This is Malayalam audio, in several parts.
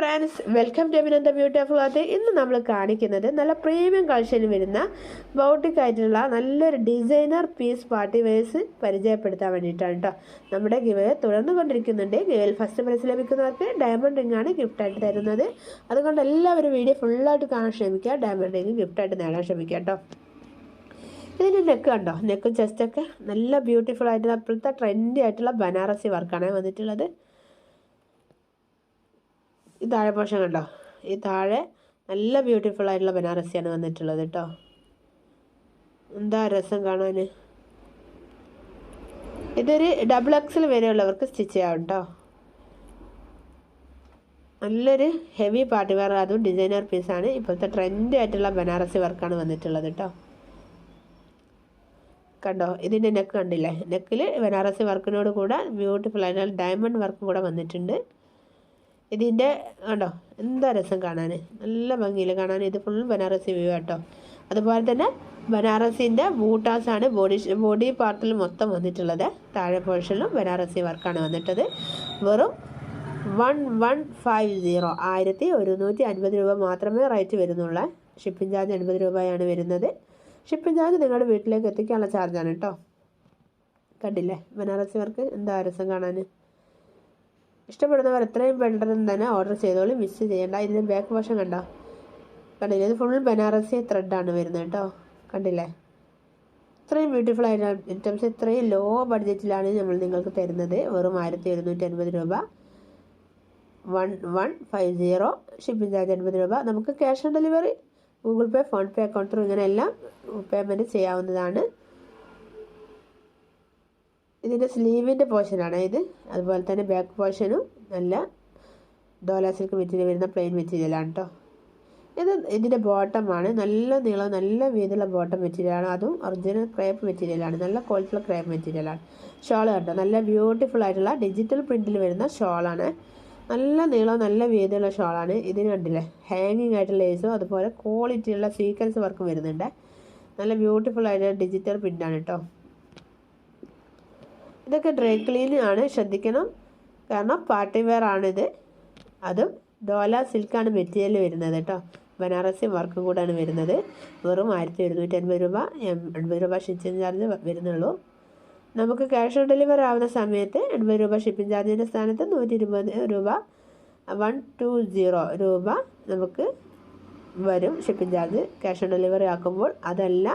Friends welcome to Abhinanda beautiful അത് ഇന്ന് നമ്മൾ കാണിക്കുന്നത് നല്ല പ്രീമിയം കളക്ഷനിൽ വരുന്ന ബൗട്ടിക് ആയിട്ടുള്ള നല്ലൊരു ഡിസൈനർ പീസ് പാർട്ടി വെയർസ് പരിചയപ്പെടുത്താൻ വേണ്ടിയിട്ടാണ് കേട്ടോ നമ്മുടെ ഗിവയെ തുടർന്നു കൊണ്ടിരിക്കുന്നുണ്ട് ഗിവയിൽ ഫസ്റ്റ് പ്രൈസ് ലഭിക്കുന്നവർക്ക് ഡയമണ്ട് റിംഗ് ആണ് ഗിഫ്റ്റായിട്ട് തരുന്നത്. അതുകൊണ്ട് എല്ലാവരും വീഡിയോ ഫുള്ളായിട്ട് കാണാൻ ശ്രമിക്കുക. ഡയമണ്ട് റിംഗ് ഗിഫ്റ്റായിട്ട് നേടാൻ ശ്രമിക്കുക കേട്ടോ ഇതിന്റെ നെക്ക് കണ്ടോ? നെക്കും ചെസ്റ്റൊക്കെ നല്ല ബ്യൂട്ടിഫുൾ ആയിട്ടുള്ള ഇപ്പോഴത്തെ ട്രെൻഡി ആയിട്ടുള്ള ബനാറസി വർക്കാണ് വന്നിട്ടുള്ളത്. ഈ താഴെ പോഷൻ കണ്ടോ? ഈ താഴെ നല്ല ബ്യൂട്ടിഫുൾ ആയിട്ടുള്ള ബനാറസിയാണ് വന്നിട്ടുള്ളത് കേട്ടോ എന്താ രസം കാണാൻ ഇതൊരു ഡബിൾ എക്സൽ വരെയുള്ളവർക്ക് സ്റ്റിച്ച് ചെയ്യാം കേട്ടോ നല്ലൊരു ഹെവി പാർട്ടി വെയർ അതും ഡിസൈനർ പീസാണ് ഇപ്പോഴത്തെ ട്രെൻഡ് ആയിട്ടുള്ള ബനാറസി വർക്കാണ് വന്നിട്ടുള്ളത് കേട്ടോ കണ്ടോ? ഇതിന്റെ നെക്ക് കണ്ടില്ലേ? നെക്കിൽ ബനാറസി വർക്കിനോട് കൂടെ ബ്യൂട്ടിഫുൾ ആയിട്ടുള്ള ഡയമണ്ട് വർക്കും കൂടെ വന്നിട്ടുണ്ട്. ഇതിന്റെ കണ്ടോ? എന്താ രസം കാണാൻ നല്ല ഭംഗിയിൽ കാണാൻ ഇത് ഫുൾ ബനാറസി വ്യൂ കേട്ടോ അതുപോലെ തന്നെ ബനാറസിന്റെ ബൂട്ടാസാണ് ബോഡി ബോഡി പാർട്ടിൽ മൊത്തം വന്നിട്ടുള്ളത്. താഴെ പോർഷനിലും ബനാറസി വർക്കാണ് വന്നിട്ടത്. വെറും വൺ വൺ ഫൈവ് സീറോ ആയിരത്തി ഒരുന്നൂറ്റി അൻപത് രൂപ മാത്രമേ റേറ്റ് വരുന്നുള്ളൂ. ഷിപ്പിംഗ് ചാർജ് എൺപത് രൂപയാണ് വരുന്നത്. ഷിപ്പിംഗ് ചാർജ് നിങ്ങളുടെ വീട്ടിലേക്ക് എത്തിക്കാനുള്ള ചാർജാണ് കേട്ടോ കണ്ടില്ലേ? ബനാറസി വർക്ക് എന്താ രസം കാണാൻ ഇഷ്ടപ്പെടുന്നവർ എത്രയും പെട്ടെന്ന് തന്നെ ഓർഡർ ചെയ്തോളൂ. മിസ് ചെയ്യണ്ട. ഇതിന്റെ ബാക്ക് വശം കണ്ടോ? കണ്ടില്ലേ? ഇത് ഫുൾ ബനാറസി ത്രെഡാണ് വരുന്നത് കേട്ടോ. കണ്ടില്ലേ? ഇത്രയും ബ്യൂട്ടിഫുൾ ആയിട്ട് ഐറ്റംസ് ഇത്രയും ലോ ബഡ്ജറ്റിലാണ് നമ്മൾ നിങ്ങൾക്ക് തരുന്നത്. വെറും ആയിരത്തി എഴുന്നൂറ്റി അൻപത് രൂപ. One one five zero shipping charge അൻപത് രൂപ. നമുക്ക് cash on delivery Google pay phone pay account through ഇങ്ങനെയെല്ലാം പേയ്മെന്റ് ചെയ്യാവുന്നതാണ്. ഇതിന്റെ സ്ലീവിന്റെ പോർഷനാണ്. ഇത് അതുപോലെ തന്നെ ബാക്ക് പോർഷനും നല്ല ഡോലാ സിൽക്ക് മെറ്റീരിയൽ വരുന്ന പ്ലെയിൻ മെറ്റീരിയലാണ് കേട്ടോ ഇത് ഇതിന്റെ ബോട്ടമാണ്. നല്ല നീളം നല്ല വീതിയുള്ള ബോട്ടം മെറ്റീരിയലാണ്. അതും ഒറിജിനൽ ക്രേപ്പ് മെറ്റീരിയലാണ്. നല്ല ക്വാളിറ്റിയുള്ള ക്രേപ്പ് മെറ്റീരിയലാണ്. ഷോൾ കേട്ടോ നല്ല ബ്യൂട്ടിഫുൾ ആയിട്ടുള്ള ഡിജിറ്റൽ പ്രിന്റിൽ വരുന്ന ഷോളാണ്. നല്ല നീളം നല്ല വീതിയുള്ള ഷോളാണ്. ഇതിന് കണ്ടില്ലേ? ഹാങ്ങിങ് ആയിട്ടുള്ള ലേസും അതുപോലെ ക്വാളിറ്റിയുള്ള സീക്വൻസ് വർക്കും വരുന്നുണ്ട്. നല്ല ബ്യൂട്ടിഫുൾ ആയിട്ടുള്ള ഡിജിറ്റൽ പ്രിന്റാണ് കേട്ടോ ഇതൊക്കെ ഡ്രൈ ക്ലീൻ ആണ് ശ്രദ്ധിക്കണം. കാരണം പാർട്ടി വെയർ ആണിത്. അതും ഡോല സിൽക്കാണ് മെറ്റീരിയൽ വരുന്നത് കേട്ടോ ബനാറസി വർക്കും കൂടാണ് വരുന്നത്. വെറും ആയിരത്തി ഒരുന്നൂറ്റി അൻപത് രൂപ എൺപത് രൂപ ഷിപ്പിംഗ് ചാർജ് വരുന്നുള്ളൂ. നമുക്ക് ക്യാഷ് ഓൺ ഡെലിവറി ആവുന്ന സമയത്ത് എൺപത് രൂപ ഷിപ്പിംഗ് ചാർജിന്റെ സ്ഥാനത്ത് നൂറ്റി ഇരുപത് രൂപ വൺ ടു സീറോ രൂപ നമുക്ക് വരും shipping charge cash on delivery ആക്കുമ്പോൾ അതല്ല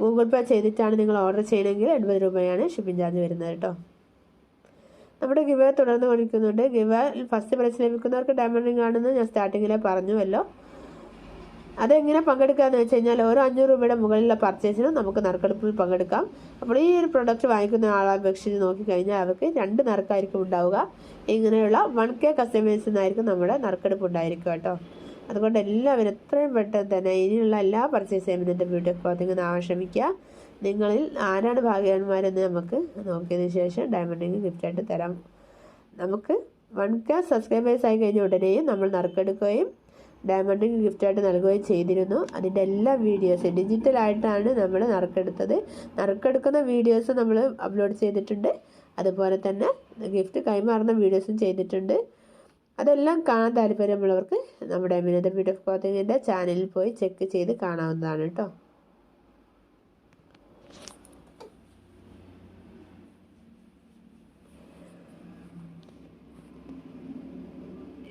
ഗൂഗിൾ പേ ചെയ്തിട്ടാണ് നിങ്ങൾ ഓർഡർ ചെയ്യണമെങ്കിൽ എൺപത് രൂപയാണ് ഷിപ്പിംഗ് ചാർജ് വരുന്നത് കേട്ടോ. നമ്മുടെ ഗിവ തുടർന്ന് കൊണ്ടിരിക്കുന്നുണ്ട്. ഗിവ ഫസ്റ്റ് പ്രൈസ് ലഭിക്കുന്നവർക്ക് ഡയമണ്ട് റിംഗ് ആണെന്ന് ഞാൻ സ്റ്റാർട്ടിങ്ങിലെ പറഞ്ഞുവല്ലോ. അതെങ്ങനെ പങ്കെടുക്കാമെന്ന് വെച്ച് കഴിഞ്ഞാൽ ഓരോ അഞ്ഞൂറ് രൂപയുടെ മുകളിലുള്ള പർച്ചേസിനും നമുക്ക് നറുക്കെടുപ്പിൽ പങ്കെടുക്കാം. അപ്പോൾ ഈ ഒരു പ്രൊഡക്റ്റ് വാങ്ങിക്കുന്ന ആളെ അപേക്ഷിച്ച് നോക്കിക്കഴിഞ്ഞാൽ അവർക്ക് രണ്ട് നറുക്കായിരിക്കും ഉണ്ടാവുക. ഇങ്ങനെയുള്ള വൺ കെ കസ്റ്റമേഴ്സിൽ നിന്നായിരിക്കും നമ്മുടെ നറുക്കെടുപ്പ് ഉണ്ടായിരിക്കും കേട്ടോ. അതുകൊണ്ട് എല്ലാവരും എത്രയും പെട്ടെന്ന് തന്നെ ഇനിയുള്ള എല്ലാ പർച്ചേസ് ചെയ്യുന്നതിന്റെ ബ്യൂട്ടി ക്ലോത്തിങ് ആവശ്യമിക്കുക നിങ്ങളിൽ ആരാണ് ഭാഗ്യവാന്മാരെന്ന് നമുക്ക് നോക്കിയതിന് ശേഷം ഡയമണ്ടിങ് ഗിഫ്റ്റായിട്ട് തരാം. നമുക്ക് വൺ കെ സബ്സ്ക്രൈബേഴ്സ് ആയി കഴിഞ്ഞ ഉടനെയും നമ്മൾ നറുക്കെടുക്കുകയും ഡയമണ്ടിങ് ഗിഫ്റ്റായിട്ട് നൽകുകയും ചെയ്തിരുന്നു. അതിന്റെ എല്ലാ വീഡിയോസും ഡിജിറ്റലായിട്ടാണ് നമ്മൾ നറുക്കെടുത്തത്. നറുക്കെടുക്കുന്ന വീഡിയോസ് നമ്മൾ അപ്ലോഡ് ചെയ്തിട്ടുണ്ട്. അതുപോലെ തന്നെ ഗിഫ്റ്റ് കൈമാറുന്ന വീഡിയോസും ചെയ്തിട്ടുണ്ട്. അതെല്ലാം കാണാൻ താല്പര്യമുള്ളവർക്ക് നമ്മുടെ വിനോദ ബ്യൂട്ടി ഓഫ് ചാനലിൽ പോയി ചെക്ക് ചെയ്ത് കാണാവുന്നതാണ് കേട്ടോ.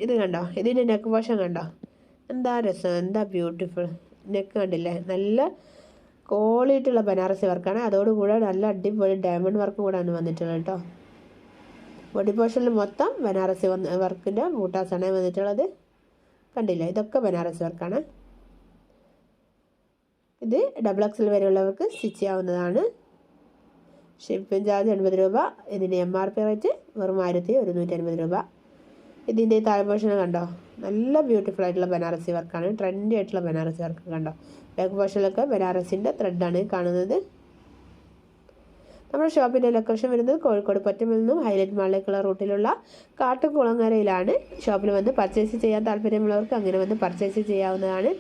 ഇത് കണ്ടോ? ഇതിന്റെ നെക്ക് വശം കണ്ടോ? എന്താ രസം? എന്താ ബ്യൂട്ടിഫുൾ നെക്ക് കണ്ടില്ലേ? നല്ല ക്വാളിറ്റിയുള്ള ബനാറസി വർക്കാണ് അതോടുകൂടെ നല്ല അടിപൊളി ഡയമണ്ട് വർക്കും കൂടെയാണ് വന്നിട്ടുള്ളത് കേട്ടോ. ബോഡി പോർഷനിൽ മൊത്തം ബനാറസി വന്ന് വർക്കിന്റെ ബൂട്ടാസാണ് വന്നിട്ടുള്ളത്. കണ്ടില്ല? ഇതൊക്കെ ബനാറസി വർക്കാണ്. ഇത് ഡബിൾ എക്സിൽ വരെയുള്ളവർക്ക് സ്റ്റിച്ച് ചെയ്യാവുന്നതാണ്. ഷിപ്പിംഗ് ചാർജ് എൺപത് രൂപ. ഇതിന്റെ എം ആർ പി റേറ്റ് വെറും ആയിരത്തി ഒരുന്നൂറ്റി അൻപത് രൂപ. ഇതിന്റെ താഴെ പോർഷൻ കണ്ടോ? നല്ല ബ്യൂട്ടിഫുൾ ആയിട്ടുള്ള ബനാറസി വർക്കാണ്. ട്രെൻഡി ആയിട്ടുള്ള ബനാറസി വർക്ക് കണ്ടോ? ബാക്ക് പോർഷനിലൊക്കെ ബനാറസിന്റെ ത്രെഡാണ് കാണുന്നത്. നമ്മുടെ ഷോപ്പിന്റെ ലൊക്കേഷൻ വരുന്നത് കോഴിക്കോട് പറ്റമിൽ നിന്നും ഹൈലൈറ്റ് മാളിലേക്കുള്ള റൂട്ടിലുള്ള കാട്ടുകുളങ്ങരയിലാണ്. ഷോപ്പിൽ വന്ന് പർച്ചേസ് ചെയ്യാൻ താല്പര്യമുള്ളവർക്ക് അങ്ങനെ വന്ന് പർച്ചേസ് ചെയ്യാവുന്നതാണ്.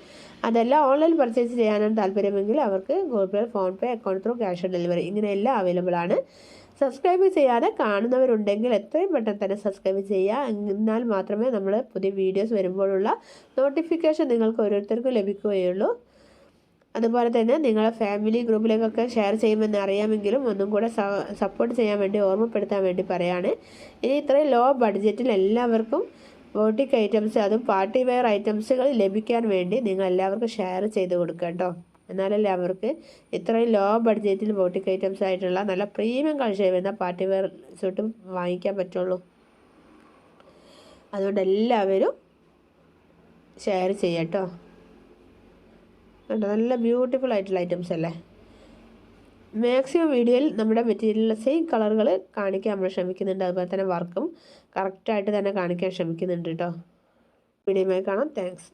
അതല്ല ഓൺലൈൻ പർച്ചേസ് ചെയ്യാനാണ് താല്പര്യമെങ്കിൽ അവർക്ക് Google pay phone pay account through cash on delivery ഇങ്ങനെയെല്ലാം അവൈലബിൾ ആണ്. സബ്സ്ക്രൈബ് ചെയ്യാതെ കാണുന്നവരുണ്ടെങ്കിൽ എത്രയും പെട്ടെന്ന് തന്നെ സബ്സ്ക്രൈബ് ചെയ്യുക. എന്നാൽ മാത്രമേ നമ്മൾ പുതിയ വീഡിയോസ് വരുമ്പോഴുള്ള നോട്ടിഫിക്കേഷൻ നിങ്ങൾക്ക് ഓരോരുത്തർക്കും ലഭിക്കുകയുള്ളൂ. അതുപോലെ തന്നെ നിങ്ങളെ ഫാമിലി ഗ്രൂപ്പിലേക്കൊക്കെ ഷെയർ ചെയ്യുമെന്ന് അറിയാമെങ്കിലും ഒന്നും കൂടെ സപ്പോർട്ട് ചെയ്യാൻ വേണ്ടി ഓർമ്മപ്പെടുത്താൻ വേണ്ടി പറയാണ്. ഇനി ഇത്രയും ലോ ബഡ്ജറ്റിൽ എല്ലാവർക്കും ബോട്ടിക് ഐറ്റംസ് അതും പാർട്ടി വെയർ ഐറ്റംസുകൾ ലഭിക്കാൻ വേണ്ടി നിങ്ങൾ എല്ലാവർക്കും ഷെയർ ചെയ്ത് കൊടുക്കുക കേട്ടോ. എന്നാലല്ലേ അവർക്ക് ഇത്രയും ലോ ബഡ്ജറ്റിൽ ബോട്ടിക് ഐറ്റംസ് ആയിട്ടുള്ള നല്ല പ്രീമിയം കളക്ഷൻ വരുന്ന പാർട്ടി വെയർ സൂട്ട് വാങ്ങിക്കാൻ പറ്റുള്ളൂ. അതുകൊണ്ട് എല്ലാവരും ഷെയർ ചെയ്യട്ടോ കണ്ടോ? നല്ല ബ്യൂട്ടിഫുൾ ആയിട്ടുള്ള ഐറ്റംസ് അല്ലേ? മാക്സിമം വീഡിയോയിൽ നമ്മുടെ മെറ്റീരിയലിലെ സെയിം കളറുകൾ കാണിക്കാൻ നമ്മൾ ശ്രമിക്കുന്നുണ്ട്. അതുപോലെ തന്നെ വർക്കും കറക്റ്റായിട്ട് തന്നെ കാണിക്കാൻ ശ്രമിക്കുന്നുണ്ട് കേട്ടോ വീഡിയോയുമായി കാണാം. താങ്ക്സ്